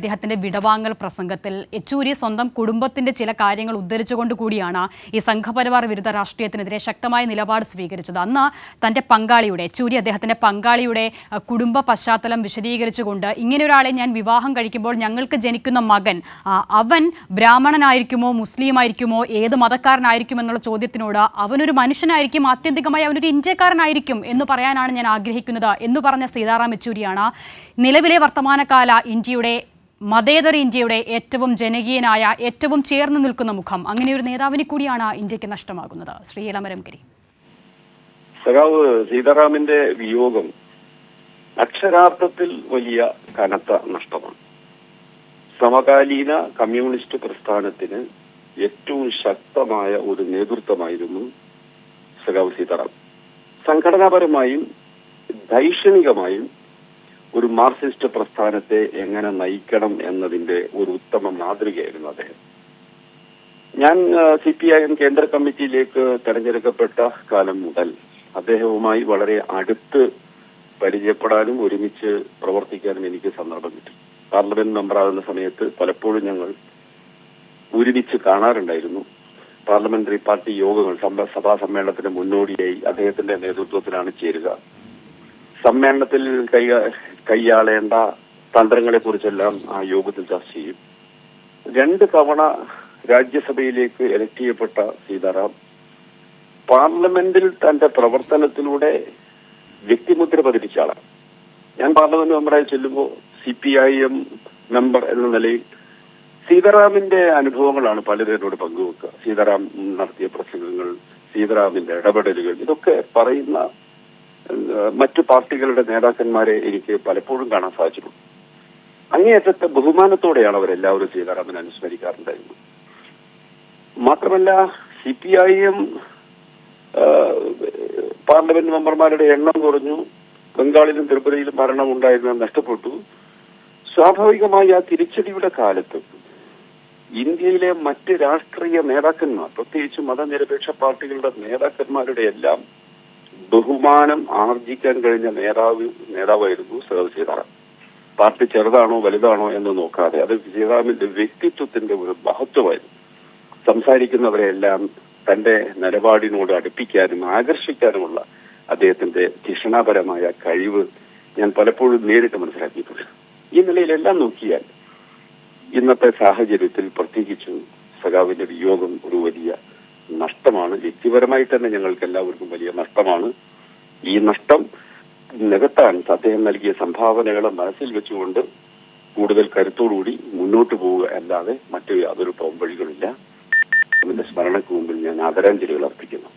അദ്ദേഹത്തിന്റെ വിടവാങ്ങൽ പ്രസംഗത്തിൽ യെച്ചൂരി സ്വന്തം കുടുംബത്തിന്റെ ചില കാര്യങ്ങൾ ഉദ്ധരിച്ചുകൊണ്ട് കൂടിയാണ് ഈ സംഘപരിവാർ വിരുദ്ധ രാഷ്ട്രീയത്തിനെതിരെ ശക്തമായ നിലപാട് സ്വീകരിച്ചത്. അന്ന് തന്റെ പങ്കാളിയുടെ യെച്ചൂരി അദ്ദേഹത്തിന്റെ പങ്കാളിയുടെ കുടുംബ പശ്ചാത്തലം വിശദീകരിച്ചുകൊണ്ട് ഇങ്ങനെ ഒരാളെ ഞാൻ വിവാഹം കഴിക്കുമ്പോൾ ഞങ്ങൾക്ക് ജനിക്കുന്ന മകൻ അവൻ ബ്രാഹ്മണനായിരിക്കുമോ മുസ്ലിം ആയിരിക്കുമോ ഏത് മതക്കാരനായിരിക്കും എന്നുള്ള ചോദ്യത്തിനോട് അവനൊരു മനുഷ്യനായിരിക്കും ആത്യന്തികമായി അവനൊരു ഇന്ത്യക്കാരനായിരിക്കും എന്ന് പറയാനാണ് ഞാൻ ആഗ്രഹിക്കുന്നത് എന്ന് പറഞ്ഞ സീതാറാം യെച്ചൂരിയാണ്. നിലവിലെ വർത്തമാനകാല ഇന്ത്യയുടെ മതേതര ഇന്ത്യയുടെ ഏറ്റവും ജനകീയനായ ഏറ്റവും ചേർന്ന് നിൽക്കുന്ന മുഖം. അങ്ങനെ ഒരു നേതാവിനെ കൂടിയാണ് ഇന്ത്യയ്ക്ക് നഷ്ടമാകുന്നത്. ശ്രീ സഖാവ് സീതാറാമിന്റെ വിയോഗം അക്ഷരാർത്ഥത്തിൽ വലിയ കനത്ത നഷ്ടമാണ്. സമകാലീന കമ്മ്യൂണിസ്റ്റ് പ്രസ്ഥാനത്തിന് ഏറ്റവും ശക്തമായ ഒരു നേതൃത്വമായിരുന്നു സഖാവ് സീതാറാം. സംഘടനാപരമായും ദൈക്ഷണികമായും ഒരു മാർക്സിസ്റ്റ് പ്രസ്ഥാനത്തെ എങ്ങനെ നയിക്കണം എന്നതിന്റെ ഒരു ഉത്തമ മാതൃകയായിരുന്നു അദ്ദേഹം. ഞാൻ സി പി ഐ എം കേന്ദ്ര കമ്മിറ്റിയിലേക്ക് തെരഞ്ഞെടുക്കപ്പെട്ട കാലം മുതൽ അദ്ദേഹവുമായി വളരെ അടുത്ത് പരിചയപ്പെടാനും ഒരുമിച്ച് പ്രവർത്തിക്കാനും എനിക്ക് സന്ദർഭം കിട്ടി. പാർലമെന്റ് മെമ്പറാകുന്ന സമയത്ത് പലപ്പോഴും ഞങ്ങൾ ഒരുമിച്ച് കാണാറുണ്ടായിരുന്നു. പാർലമെന്ററി പാർട്ടി യോഗങ്ങൾ സഭാ സമ്മേളനത്തിന് മുന്നോടിയായി അദ്ദേഹത്തിന്റെ നേതൃത്വത്തിലാണ് ചേരുക. സമ്മേളനത്തിൽ കൈയാളേണ്ട തന്ത്രങ്ങളെ കുറിച്ചെല്ലാം ആ യോഗത്തിൽ ചർച്ച ചെയ്യും. രണ്ട് തവണ രാജ്യസഭയിലേക്ക് എലക്ട് ചെയ്യപ്പെട്ട സീതാറാം പാർലമെന്റിൽ തന്റെ പ്രവർത്തനത്തിലൂടെ വ്യക്തിമുദ്ര പതിപ്പിച്ച ആളാണ്. ഞാൻ പാർലമെന്റ് മെമ്പറായി ചെല്ലുമ്പോൾ C P I M member എന്ന നിലയിൽ സീതാറാമിന്റെ അനുഭവങ്ങളാണ് പലരോട് പങ്കുവെക്കുക. സീതാറാം നടത്തിയ പ്രസംഗങ്ങൾ സീതാറാമിന്റെ ഇടപെടലുകൾ ഇതൊക്കെ പറയുന്ന മറ്റു പാർട്ടികളുടെ നേതാക്കന്മാരെ എനിക്ക് പലപ്പോഴും കാണാൻ സാധിച്ചിട്ടുണ്ട്. അങ്ങേയറ്റത്തെ ബഹുമാനത്തോടെയാണ് അവരെല്ലാവരും സീതാരാമൻ അനുസ്മരിക്കാറുണ്ടായിരുന്നത്. മാത്രമല്ല C P I M parliament മെമ്പർമാരുടെ എണ്ണം കുറഞ്ഞു. ബംഗാളിലും ത്രിപുരയിലും ഭരണം ഉണ്ടായിരുന്നത് നഷ്ടപ്പെട്ടു. സ്വാഭാവികമായി ആ തിരിച്ചടിയുടെ കാലത്ത് ഇന്ത്യയിലെ മറ്റ് രാഷ്ട്രീയ നേതാക്കന്മാർ പ്രത്യേകിച്ച് മതനിരപേക്ഷ പാർട്ടികളുടെ നേതാക്കന്മാരുടെ എല്ലാം ബഹുമാനം ആർജിക്കാൻ കഴിഞ്ഞ നേതാവ് നേതാവായിരുന്നു സേവ് സീതാറാം പാർട്ടി ചെറുതാണോ വലുതാണോ എന്ന് നോക്കാതെ അത് സീതാറാമിന്റെ വ്യക്തിത്വത്തിന്റെ ഒരു മഹത്വമായിരുന്നു. സംസാരിക്കുന്നവരെല്ലാം തന്റെ നിലപാടിനോട് അടുപ്പിക്കാനും ആകർഷിക്കാനുമുള്ള അദ്ദേഹത്തിന്റെ ധിഷണാപരമായ കഴിവ് ഞാൻ പലപ്പോഴും നേരിട്ട് മനസ്സിലാക്കിയിട്ടുണ്ട്. ഈ നിലയിലെല്ലാം നോക്കിയാൽ ഇന്നത്തെ സാഹചര്യത്തിൽ പ്രത്യേകിച്ചും സഖാവിന്റെ വിയോഗം ഒരു വലിയ നഷ്ടമാണ്. വ്യക്തിപരമായി തന്നെ ഞങ്ങൾക്ക് എല്ലാവർക്കും വലിയ നഷ്ടമാണ്. ഈ നഷ്ടം നികത്താൻ അദ്ദേഹം നൽകിയ സംഭാവനകളെ മനസ്സിൽ വെച്ചുകൊണ്ട് കൂടുതൽ കരുത്തോടുകൂടി മുന്നോട്ട് പോവുക അല്ലാതെ മറ്റു യാതൊരു പോംവഴികളില്ല അതിന്റെ സ്മരണയ്ക്ക് മുമ്പിൽ ഞാൻ ആദരാഞ്ജലികൾ അർപ്പിക്കുന്നു.